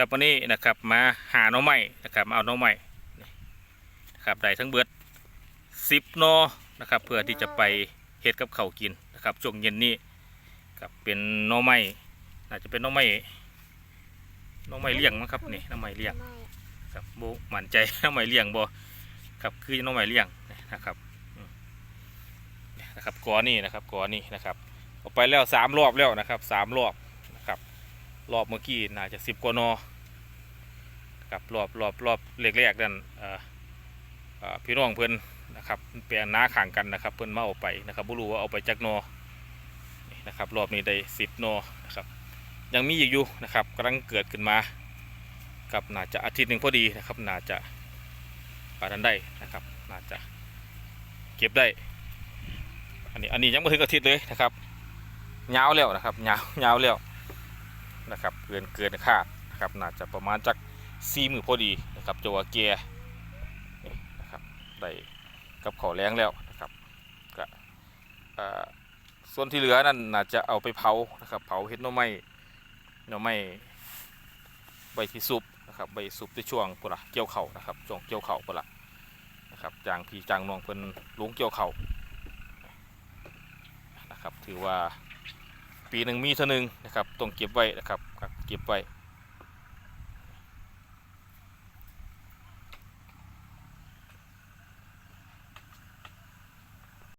ครับวันนี้นะครับมาหาหน่อไม้นะครับมาเอาหน่อไม้นี่นะครับได้ทั้งเบิดสิบนอนะครับเพื่อที่จะไปเฮ็ดกับเขากินนะครับช่วงเย็นนี้ครับเป็นหน่อไม้น่าจะเป็นหน่อไม้หน่อไม้เลี้ยงมั้งครับนี่หน่อไม้เลี้ยงครับโบหมั่นใจน้องใหม่เลี้ยงบ่ครับคือน้องใหม่เลี้ยงนะครับนะครับกอนี่นะครับกอนี่นะครับเอาไปแล้วสามรอบแล้วนะครับสามรอบ รอบเมื่อกี้น่าจะสิบกว่านอครับรอบรอบรอบแรกๆนั่นพี่น้องเพิ่อนนะครับแปลงน้าข่างกันนะครับ เพิ่อนมาเอาไปนะครับบ่รู้ว่าเอาไปจากนอนะครับรอบนี้ได้สิบนอนะครับยังมีอีกอยู่นะครับกำลังเกิดขึ้นมาครับน่าจะอาทิตย์หนึ่งพอดีนะครับน่าจะปาทันได้นะครับน่าจะเก็บได้ อันนี้อันนี้ยังไม่ถึงอาทิตย์เลยนะครับยาวแล้วนะครับยาวยาวแล้ว นะครับเกินเกินคาดนะครับน่าจะประมาณจักสี่มือพอดีนะครับจัวาเกียร์นี่นะครับได้กับขอแรงแล้วนะครับก็ส่วนที่เหลือนั่นน่าจะเอาไปเผานะครับเผาเห็ดหน่อไม้หน่อไม้ใบที่ซุปนะครับใบซุปในช่วงปุระเกี่ยวเข่านะครับช่วงเกี่ยวเข่าปุระนะครับจางพีจางนองเพิ่นลุงเกี่ยวเข่านะครับถือว่าปีหนึ่งมีเท่านึงนะครับต้องเก็บไว้นะครับ เก็บไว้